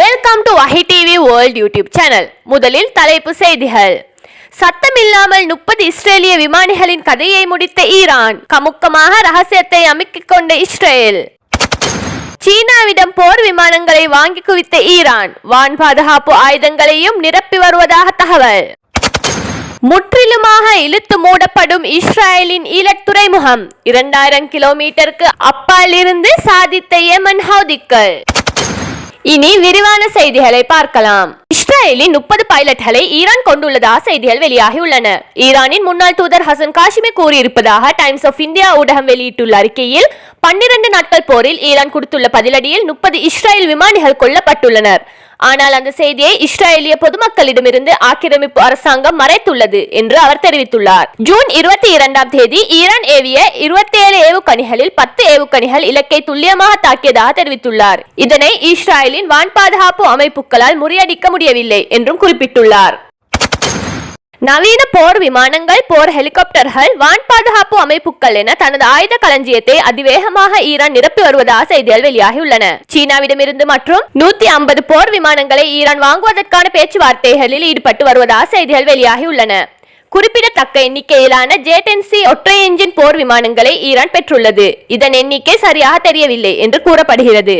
Welcome to Vahi TV world YouTube channel முதலில் தலைப்பு செய்திகள். சத்தமில்லாமல் முப்பது இஸ்ரேலிய விமானிகளின் கதையை முடித்த ஈரான் கமுக்கமாக ரகசியத்தை அமைக்கிக் கொண்ட இஸ்ரேல். சீனாவிடம் போர் விமானங்களை வாங்கி குவித்த ஈரான் வான் பாதுகாப்பு ஆயுதங்களையும் நிரப்பி வருவதாக தகவல். முற்றிலுமாக இழுத்து மூடப்படும் இஸ்ரேலின் ஈழத் துறைமுகம் இரண்டாயிரம் கிலோமீட்டருக்கு அப்பால் இருந்து சாதித்த ஏமன் ஹவுதிக்கள் இனி விரிவான செய்திகளை பார்க்கலாம். இஸ்ரேலின் முப்பது பைலட்களை ஈரான் கொண்டுள்ளதாக செய்திகள் வெளியாகி உள்ளன. ஈரானின் முன்னாள் தூதர் ஹசன் காஷிமி கூறியிருப்பதாக டைம்ஸ் ஆஃப் இந்தியா ஊடகம் வெளியிட்டுள்ள அறிக்கையில் பன்னிரண்டு நாட்கள் போரில் ஈரான் கொடுத்துள்ள பதிலடியில் முப்பது இஸ்ரேல் விமானிகள் கொல்லப்பட்டுள்ளனர். ஆனால் அந்த செய்தியை இஸ்ரேலிய பொதுமக்களிடமிருந்து ஆக்கிரமிப்பு அரசாங்கம் மறைத்துள்ளது என்று அவர் தெரிவித்துள்ளார். ஜூன் இருபத்தி இரண்டாம் தேதி ஈரான் ஏவிய இருபத்தி ஏழு ஏவுகணைகளில் பத்து ஏவுகணைகள் இலக்கை துல்லியமாக தாக்கியதாக தெரிவித்துள்ளார். இதனை இஸ்ரேலின் வான் பாதுகாப்பு அமைப்புகளால் முறியடிக்க முடியவில்லை என்றும் குறிப்பிட்டுள்ளார். நவீன போர் விமானங்கள் போர் ஹெலிகாப்டர்கள் வான் பாதுகாப்பு அமைப்புகள் என தனது ஆயுத களஞ்சியத்தை அதிவேகமாக ஈரான் நிரப்பி வருவதாக செய்திகள் வெளியாகியுள்ளன. சீனாவிடமிருந்து மற்றும் நூத்தி ஐம்பது போர் விமானங்களை ஈரான் வாங்குவதற்கான பேச்சுவார்த்தைகளில் ஈடுபட்டு வருவதாக செய்திகள் வெளியாகியுள்ளன. குறிப்பிடத்தக்க எண்ணிக்கையிலான ஜேடென்சி ஒற்றை என்ஜின் போர் விமானங்களை ஈரான் பெற்றுள்ளது. இதன் எண்ணிக்கை சரியாக தெரியவில்லை என்று கூறப்படுகிறது.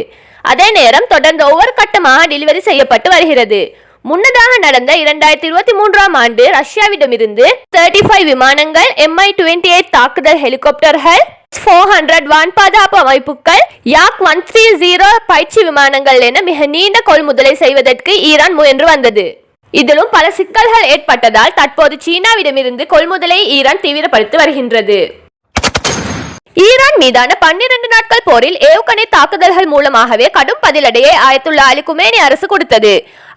அதே நேரம் தொடர்ந்து ஒவ்வொரு கட்டமாக டெலிவரி செய்யப்பட்டு வருகிறது. முன்னதாக நடந்த இரண்டாயிரத்தி இருபத்தி மூன்றாம் ஆண்டு ரஷ்யாவிடமிருந்து தேர்ட்டி ஃபைவ் விமானங்கள் எம்ஐ டுவெண்ட்டி எயிட் தாக்குதல் ஹெலிகாப்டர்கள் ஃபோர் ஹண்ட்ரட் வான் பாதுகாப்பு அமைப்புகள் யாக் ஒன் த்ரீ ஜீரோ பயிற்சி விமானங்கள் என மிக நீண்ட கொள்முதலை செய்வதற்கு ஈரான் முயன்று வந்தது. இதிலும் பல சிக்கல்கள் ஏற்பட்டதால் தற்போது சீனாவிடமிருந்து கொள்முதலை ஈரான் தீவிரப்படுத்தி வருகின்றது. ஈரான் மீதான பன்னிரண்டு நாட்கள் போரில் ஏவுகணை தாக்குதல்கள் மூலமாகவே கடும் பதிலடையை ஆயத்துள்ள அலி குமேனி அரசு கொடுத்தது.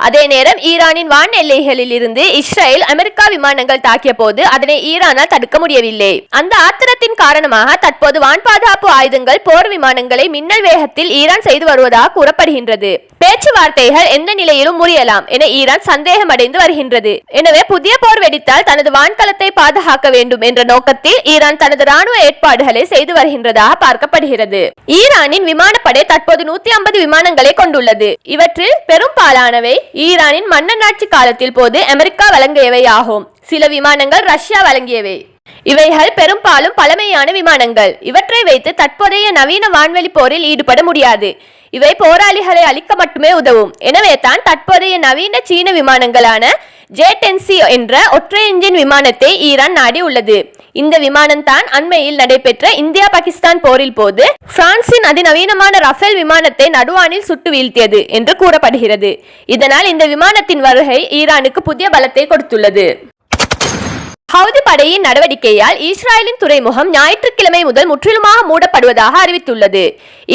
அதே நேரம் ஈரானின் வான் எல்லைகளில் இருந்து இஸ்ரேல் அமெரிக்கா விமானங்கள் தாக்கிய போது அதனை ஈரானால் தடுக்க முடியவில்லை. அந்த ஆத்திரத்தின் காரணமாக தற்போது வான் பாதுகாப்பு ஆயுதங்கள் போர் விமானங்களை மின்னல் வேகத்தில் ஈரான் செய்து வருவதாக கூறப்படுகின்றது. பேச்சுவார்த்தைகள் எந்த நிலையிலும் முறியலாம் என ஈரான் சந்தேகம் அடைந்து வருகின்றது. எனவே புதிய போர் வெடித்தால் தனது வான்கலத்தை பாதுகாக்க வேண்டும் என்ற நோக்கத்தில் ஈரான் தனது ராணுவ ஏற்பாடுகளை செய்து வருகின்றது. வருகின்றதாக பார்க்கப்படுகிறது. ஈரானின் விமானப்படை தற்போது நூத்தி ஐம்பது விமானங்களை கொண்டுள்ளது. இவற்றில் பெரும்பாலானவை ஈரானின் மன்னனாட்சி காலத்தில் போது அமெரிக்கா வழங்கியவை ஆகும் சில விமானங்கள் ரஷ்யா வழங்கியவை. இவைகள் பெரும்பாலும் பழமையான விமானங்கள். இவற்றை வைத்து தற்போதைய நவீன வான்வெளி போரில் ஈடுபட முடியாது. இவை போராளிகளை அழிக்க மட்டுமே உதவும். எனவே தான் தற்போதைய நவீன சீன விமானங்களான ஜேடென்சி என்ற ஒற்றை இன்ஜின் விமானத்தை ஈரான் நாடி உள்ளது இந்த விமானம் தான் அண்மையில் நடைபெற்ற இந்தியா பாகிஸ்தான் போரில் போது பிரான்சின் அதிநவீனமான ரஃபேல் விமானத்தை நடுவானில் சுட்டு வீழ்த்தியது என்று கூறப்படுகிறது. இதனால் இந்த விமானத்தின் வருகை ஈரானுக்கு புதிய பலத்தை கொடுத்துள்ளது. ஹவுதி படையின் நடவடிக்கையால் இஸ்ராயலின் துறைமுகம் ஞாயிற்றுக்கிழமை முதல் முற்றிலுமாக மூடப்படுவதாக அறிவித்துள்ளது.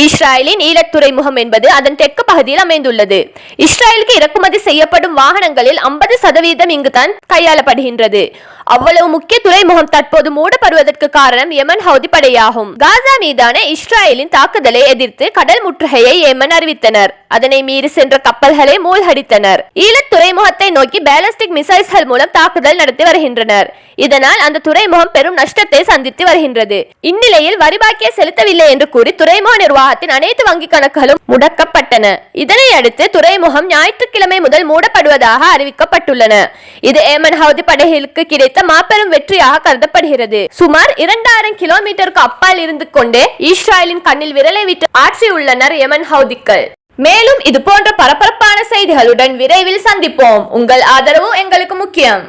இஸ்ராயலின் ஈழத் துறைமுகம் என்பது அதன் தெற்கு பகுதியில் அமைந்துள்ளது. இஸ்ராயலுக்கு இறக்குமதி செய்யப்படும் வாகனங்களில் ஐம்பது சதவீதம் இங்குதான் கையாளப்படுகின்றது. அவ்வளவு முக்கிய துறைமுகம் தற்போது மூடப்படுவதற்கு காரணம் யமன் ஹவுதி படையாகும். காசா மீதான இஸ்ராயலின் தாக்குதலை எதிர்த்து கடல் முற்றுகையை யமன் அறிவித்தனர். அதனை மீறி சென்ற கப்பல்களை மூழ்கடித்தனர். ஈழத் துறைமுகத்தை நோக்கி பேலஸ்டிக் மிசைல்ஸ்கள் மூலம் தாக்குதல் நடத்தி வருகின்றனர். இதனால் அந்த துறைமுகம் பெரும் நஷ்டத்தை சந்தித்து வருகின்றது. இந்நிலையில் வரிபாக்கிய செலுத்தவில்லை என்று கூறி துறைமுக நிர்வாகத்தின் அனைத்து வங்கிக் கணக்குகளும் முடக்கப்பட்டன. இதனை அடுத்து துறைமுகம் ஞாயிற்றுக்கிழமை முதல் மூடப்படுவதாக அறிவிக்கப்பட்டுள்ளன. இது ஏமன் ஹவுதி படைகளுக்கு கிடைத்த மாபெரும் வெற்றியாக கருதப்படுகிறது. சுமார் இரண்டாயிரம் கிலோமீட்டருக்கு அப்பால் இருந்து கொண்டே இஸ்ராயலின் கண்ணில் விரலை விட்டு ஆற்றியுள்ளனர் எமன் ஹவுதிக்கள் மேலும் இது போன்ற பரபரப்பான செய்திகளுடன் விரைவில் சந்திப்போம். உங்கள் ஆதரவும் எங்களுக்கு முக்கியம்.